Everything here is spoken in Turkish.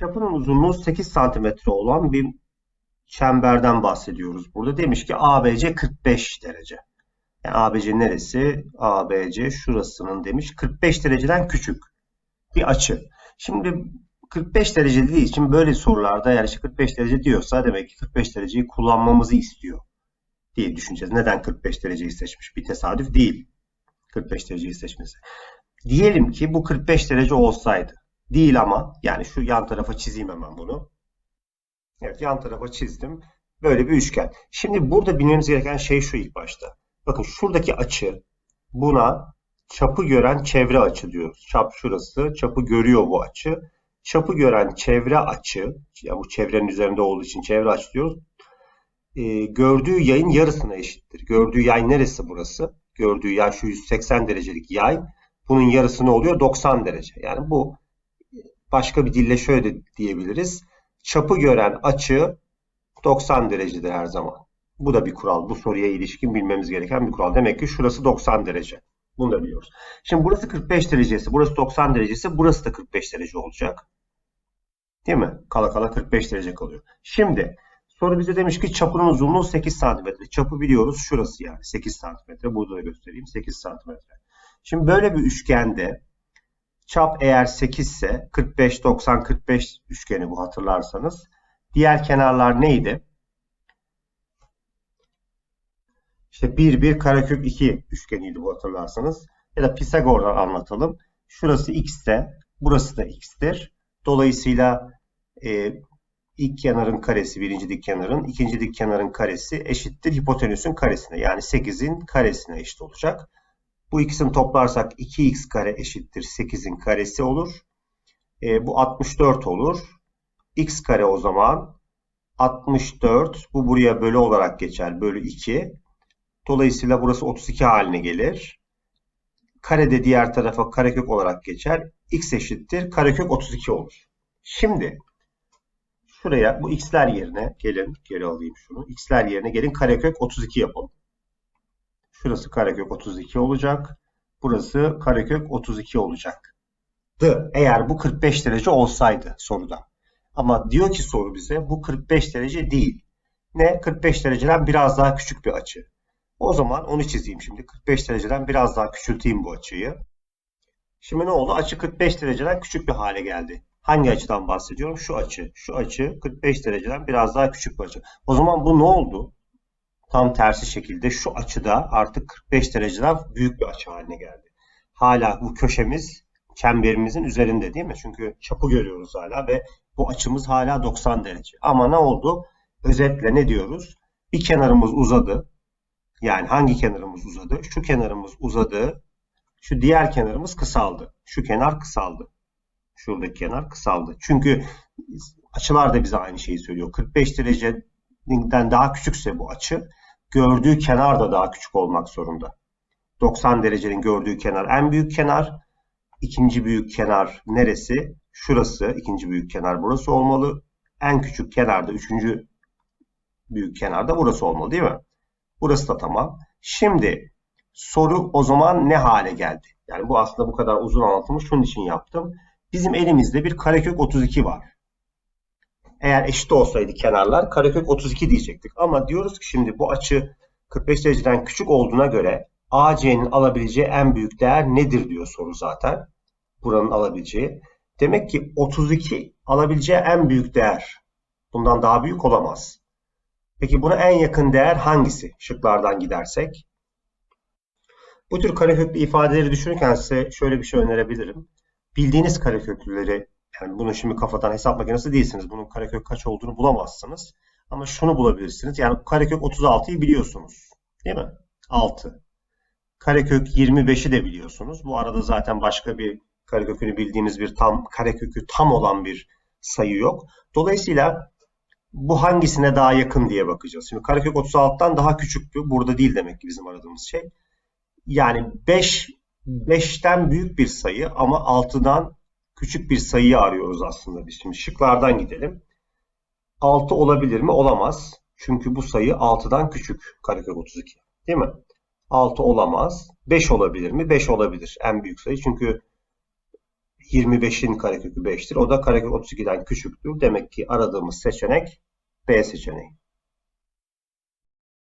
Çapının uzunluğu 8 santimetre olan bir çemberden bahsediyoruz. Burada demiş ki ABC 45 derece. Yani ABC neresi? ABC şurasının demiş 45 dereceden küçük bir açı. Şimdi 45 derece dediği için böyle sorularda yani işte 45 derece diyorsa demek ki 45 dereceyi kullanmamızı istiyor diye düşüneceğiz. Neden 45 dereceyi seçmiş? Bir tesadüf değil. 45 dereceyi seçmesi. Diyelim ki bu 45 derece olsaydı. Değil ama yani şu yan tarafa çizeyim hemen bunu. Evet yan tarafa çizdim. Böyle bir üçgen. Şimdi burada bilmemiz gereken şey şu ilk başta. Bakın şuradaki açı buna çapı gören çevre açı diyoruz. Çap şurası. Çapı görüyor bu açı. Çapı gören çevre açı, ya bu çevrenin üzerinde olduğu için çevre açı diyoruz. E, gördüğü yayın yarısına eşittir. Gördüğü yay neresi burası? Gördüğü yay şu 180 derecelik yay. Bunun yarısı ne oluyor? 90 derece. Yani bu başka bir dille şöyle diyebiliriz. Çapı gören açı 90 derecedir her zaman. Bu da bir kural. Bu soruya ilişkin bilmemiz gereken bir kural. Demek ki şurası 90 derece. Bunu da biliyoruz. Şimdi burası 45 derecesi, burası 90 derecesi, burası da 45 derece olacak. Değil mi? Kala kala 45 derece kalıyor. Şimdi soru bize demiş ki çapının uzunluğu 8 santimetre. Çapı biliyoruz şurası yani 8 santimetre. Burada da göstereyim 8 santimetre. Şimdi böyle bir üçgende çap eğer 8 ise 45, 90, 45 üçgeni bu hatırlarsanız. Diğer kenarlar neydi? İşte 1, 1, karekök 2 üçgeniydi bu hatırlarsanız. Ya da Pisagor'dan anlatalım. Şurası x ise burası da x'tir. Dolayısıyla e, ilk kenarın karesi birinci dik kenarın, ikinci dik kenarın karesi eşittir hipotenüsün karesine. Yani 8'in karesine eşit olacak. Bu ikisini toplarsak 2x kare eşittir 8'in karesi olur. E, bu 64 olur. x kare o zaman 64 bu buraya bölü olarak geçer. Bölü 2. Dolayısıyla burası 32 haline gelir. Kare de diğer tarafa karekök olarak geçer. x eşittir karekök 32 olur. Şimdi şuraya bu x'ler yerine gelin geri alayım şunu. x'ler yerine gelin karekök 32 yapalım. Şurası karekök 32 olacak. Burası karekök 32 olacak. Eğer bu 45 derece olsaydı soruda. Ama diyor ki soru bize bu 45 derece değil. Ne? 45 dereceden biraz daha küçük bir açı. O zaman onu çizeyim şimdi. 45 dereceden biraz daha küçülteyim bu açıyı. Şimdi ne oldu? Açı 45 dereceden küçük bir hale geldi. Hangi açıdan bahsediyorum? Şu açı. Şu açı 45 dereceden biraz daha küçük bir açı. O zaman bu ne oldu? Tam tersi şekilde şu açıda artık 45 dereceden büyük bir açı haline geldi. Hala bu köşemiz çemberimizin üzerinde değil mi? Çünkü çapı görüyoruz hala ve bu açımız hala 90 derece. Ama ne oldu? Özetle ne diyoruz? Bir kenarımız uzadı. Yani hangi kenarımız uzadı? Şu kenarımız uzadı. Şu diğer kenarımız kısaldı. Şu kenar kısaldı. Şuradaki kenar kısaldı. Çünkü açılar da bize aynı şeyi söylüyor. 45 dereceden daha küçükse bu açı gördüğü kenar da daha küçük olmak zorunda. 90 derecenin gördüğü kenar en büyük kenar. İkinci büyük kenar neresi? Şurası. ikinci büyük kenar burası olmalı. En küçük kenarda üçüncü büyük kenarda burası olmalı değil mi? Burası da tamam. Şimdi soru o zaman ne hale geldi? Yani bu aslında bu kadar uzun anlatımı şunun için yaptım. Bizim elimizde bir karekök 32 var. Eğer eşit olsaydı kenarlar karekök 32 diyecektik. Ama diyoruz ki şimdi bu açı 45 dereceden küçük olduğuna göre AC'nin alabileceği en büyük değer nedir diyor soru zaten. Buranın alabileceği. Demek ki 32 alabileceği en büyük değer. Bundan daha büyük olamaz. Peki buna en yakın değer hangisi? Şıklardan gidersek. Bu tür kareköklü ifadeleri düşünürken size şöyle bir şey önerebilirim. Bildiğiniz kareköklüleri, yani bunu şimdi kafadan hesap makinesi değilsiniz. Bunun karekök kaç olduğunu bulamazsınız. Ama şunu bulabilirsiniz. Yani karekök 36'yı biliyorsunuz. Değil mi? 6. Karekök 25'i de biliyorsunuz. Bu arada zaten başka bir karekökünü bildiğiniz bir tam karekökü tam olan bir sayı yok. Dolayısıyla bu hangisine daha yakın diye bakacağız. Şimdi karekök 36'dan daha küçüktü. Burada değil demek ki bizim aradığımız şey. Yani 5 5'ten büyük bir sayı ama 6'dan küçük bir sayıyı arıyoruz aslında biz. Şimdi şıklardan gidelim. 6 olabilir mi? Olamaz. Çünkü bu sayı 6'dan küçük karekök 32. Değil mi? 6 olamaz. 5 olabilir mi? 5 olabilir. En büyük sayı. Çünkü 25'in karekökü 5'tir. O da karekök 32'den küçüktür. Demek ki aradığımız seçenek B seçeneği.